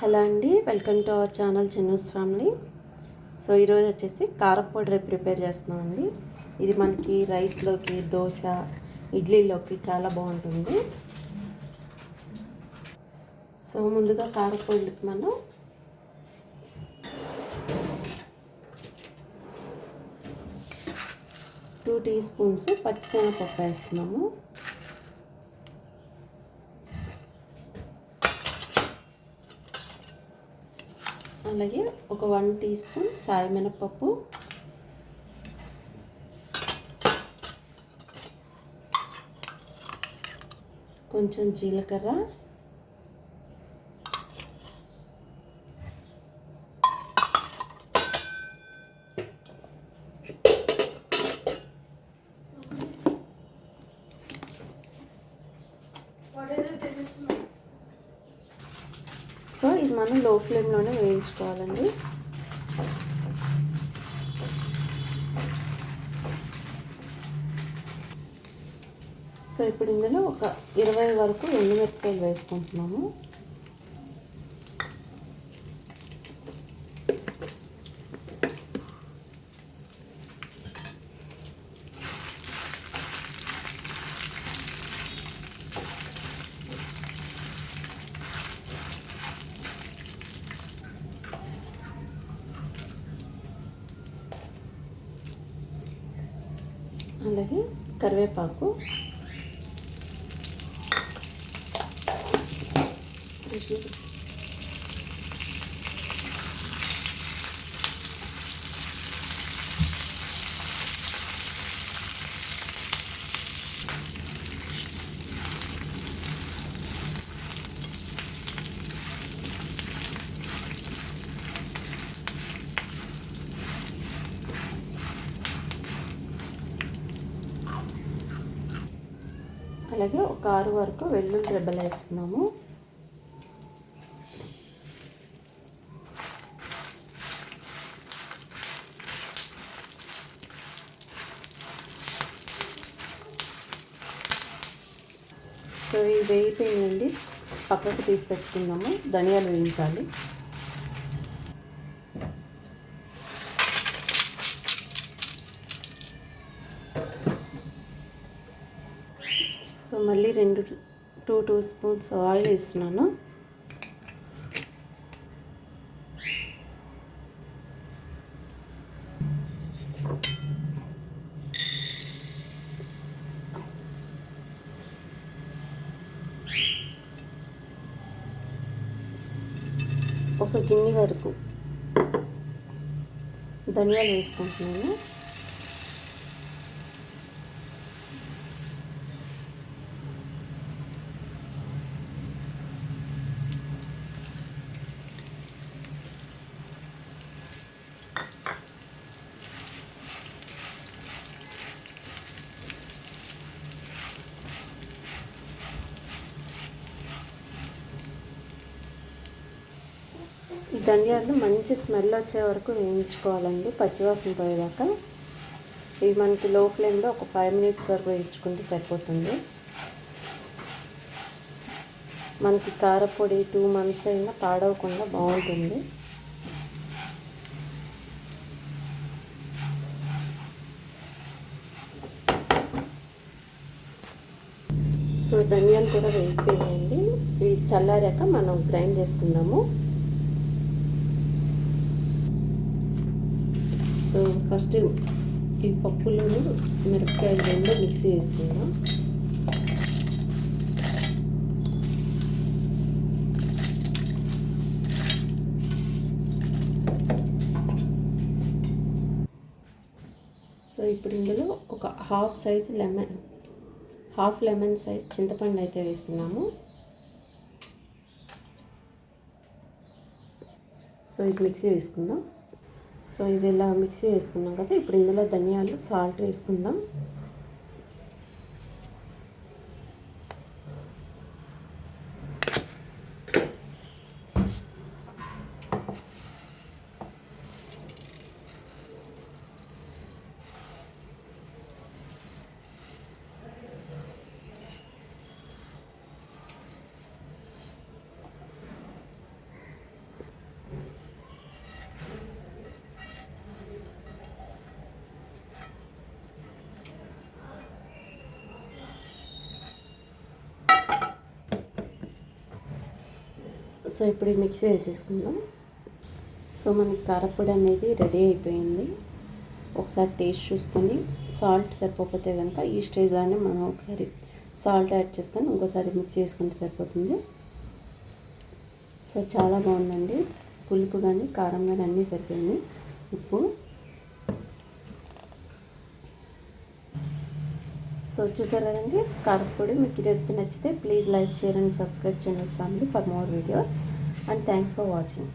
Hello అండి welcome to our channel Chinnu's family. So ఈరోజు వచ్చేసి కారపొడి ప్రిపేర్ చేస్తున్నామండి. ఇది మనకి రైస్లోకి దోశ ఇడ్లీలోకి చాలా బాగుంటుంది. సో ముందుగా కారపొడికి మనం టూ టీ స్పూన్స్ పచ్చిశనగపప్పు వేస్తున్నాము. అలాగే ఒక వన్ టీ స్పూన్ సాయి మినపప్పు కొంచెం జీలకర్ర. సో ఇది మనం లో ఫ్లేమ్లోనే వేయించుకోవాలండి. సో ఇప్పుడు ఇందులో ఒక ఇరవై వరకు ఎండుమిరపకాయలు వేసుకుంటున్నాము. అలాగే కరివేపాకు. అలాగే ఒక ఆరు వరకు వెల్లుల్లి రెబ్బలు వేస్తున్నాము. సో ఇవి వేయిపోయిందండి పక్కకు తీసి పెట్టుకుందాము. ధనియాలు వేయించాలి సో మళ్ళీ రెండు టూ టూ స్పూన్స్ ఆయిల్ వేస్తున్నాను. ఒక గిన్నె వరకు ధనియాలు వేసుకుంటున్నాను. ధనియాలు మంచి స్మెల్ వచ్చే వరకు వేయించుకోవాలండి పచ్చివాసన పోయేదాకా. ఇవి మనకి లో ఫ్లేమ్లో ఒక ఫైవ్ మినిట్స్ వరకు వేయించుకుంటే సరిపోతుంది. మనకి కారపొడి టూ మంత్స్ అయినా పాడవకుండా బాగుంటుంది. సో ధనియాలు కూడా వేయిపోయాయండి ఇవి చల్లారాక మనం గ్రైండ్ చేసుకుందాము. సో ఫస్ట్ ఈ పప్పులను మిరపకాయలు రెండు మిక్సీ వేసుకుందాం సో ఇప్పుడు ఇందులో ఒక half size lemon half lemon size చింతపండు అయితే వేస్తున్నాము. సో ఇది మిక్సీ వేసుకుందాం. సో ఇది ఇలా మిక్సీ వేసుకున్నాం కదా ఇప్పుడు ఇందులో ధనియాలు సాల్ట్ వేసుకుందాం. సో ఇప్పుడు మిక్సీ వేసేసుకుందాం. సో మనకి కారపొడి అనేది రెడీ అయిపోయింది. ఒకసారి టేస్ట్ చూసుకొని సాల్ట్ సరిపోతే కనుక ఈ స్టేజ్లోనే మనం ఒకసారి సాల్ట్ యాడ్ చేసుకొని ఇంకోసారి మిక్స్ చేసుకుంటే సరిపోతుంది. సో చాలా బాగుందండి. పులుపు కానీ కారం కానీ అన్నీ సరిపోయింది. ఉప్పు సో చూసారు కదండి కారపొడి మీకు రెసిపీ నచ్చితే please like share and subscribe చేయండి family for more videos. And thanks for watching.